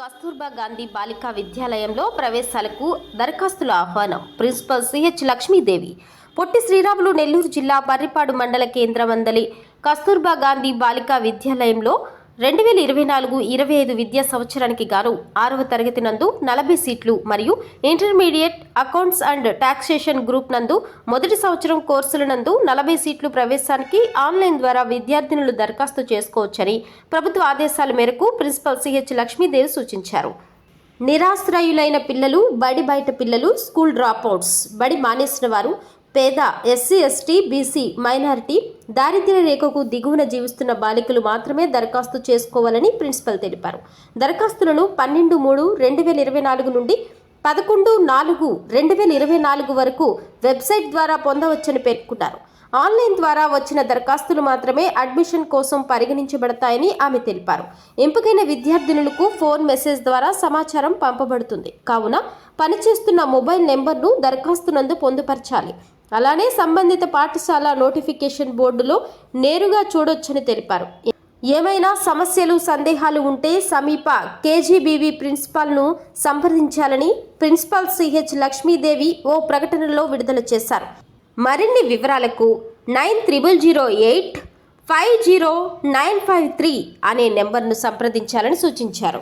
కస్తూర్బా గాంధీ బాలికా విద్యాలయంలో ప్రవేశాలకు దరఖాస్తుల ఆహ్వానం. Principal C H Lakshmidevi. Potti Sriramulu Nellore జిల్లా బర్రిపాడు మండల కేంద్రమందలి కస్తూర్బా గాంధీ బాలికా విద్యాలయంలో రెండు వేల ఇరవై నాలుగు ఇరవై ఐదు విద్యా సంవత్సరానికి గాను ఆరవ తరగతి నందు నలభై సీట్లు మరియు intermediate accounts and taxation group నందు మొదటి సంవత్సరం కోర్సుల నందు నలభై సీట్లు ప్రవేశానికి ఆన్లైన్ ద్వారా విద్యార్థినులు దరఖాస్తు చేసుకోవచ్చని ప్రభుత్వ ఆదేశాల మేరకు ప్రిన్సిపల్ సిహెచ్ లక్ష్మీదేవి సూచించారు. నిరాశ్రయులైన పిల్లలు బడి బయట పిల్లలు స్కూల్ డ్రాప్అవుట్స్ బడి మానేసిన వారు పేద ఎస్సీ ఎస్టీ బీసీ మైనారిటీ దారిద్ర్య రేఖకు దిగువన జీవిస్తున్న బాలికలు మాత్రమే దరఖాస్తు చేసుకోవాలని ప్రిన్సిపల్ తెలిపారు. దరఖాస్తులను పన్నెండు మూడు రెండు వేల ఇరవై నాలుగు నుండి పదకొండు నాలుగు రెండు వేల ఇరవై నాలుగు వరకు వెబ్సైట్ ద్వారా పొందవచ్చని పేర్కొన్నారు. ఆన్లైన్ ద్వారా వచ్చిన దరఖాస్తులు మాత్రమే అడ్మిషన్ కోసం పరిగణించబడతాయని ఆమె తెలిపారు. ఎంపికైన విద్యార్థినులకు ఫోన్ మెసేజ్ ద్వారా సమాచారం పంపబడుతుంది. కావున పనిచేస్తున్న మొబైల్ నెంబర్ను దరఖాస్తు నందు పొందుపరచాలి. అలానే సంబంధిత పాఠశాల నోటిఫికేషన్ బోర్డులో నేరుగా చూడొచ్చని తెలిపారు. ఏమైనా సమస్యలు సందేహాలు ఉంటే సమీప కేజీబీవీ ప్రిన్సిపాల్ను సంప్రదించాలని ప్రిన్సిపాల్ సిహెచ్ లక్ష్మీదేవి ఓ ప్రకటనలో విడుదల చేశారు. మరిన్ని వివరాలకు nine triple zero eight five zero nine five three అనే నెంబర్ను సంప్రదించాలని సూచించారు.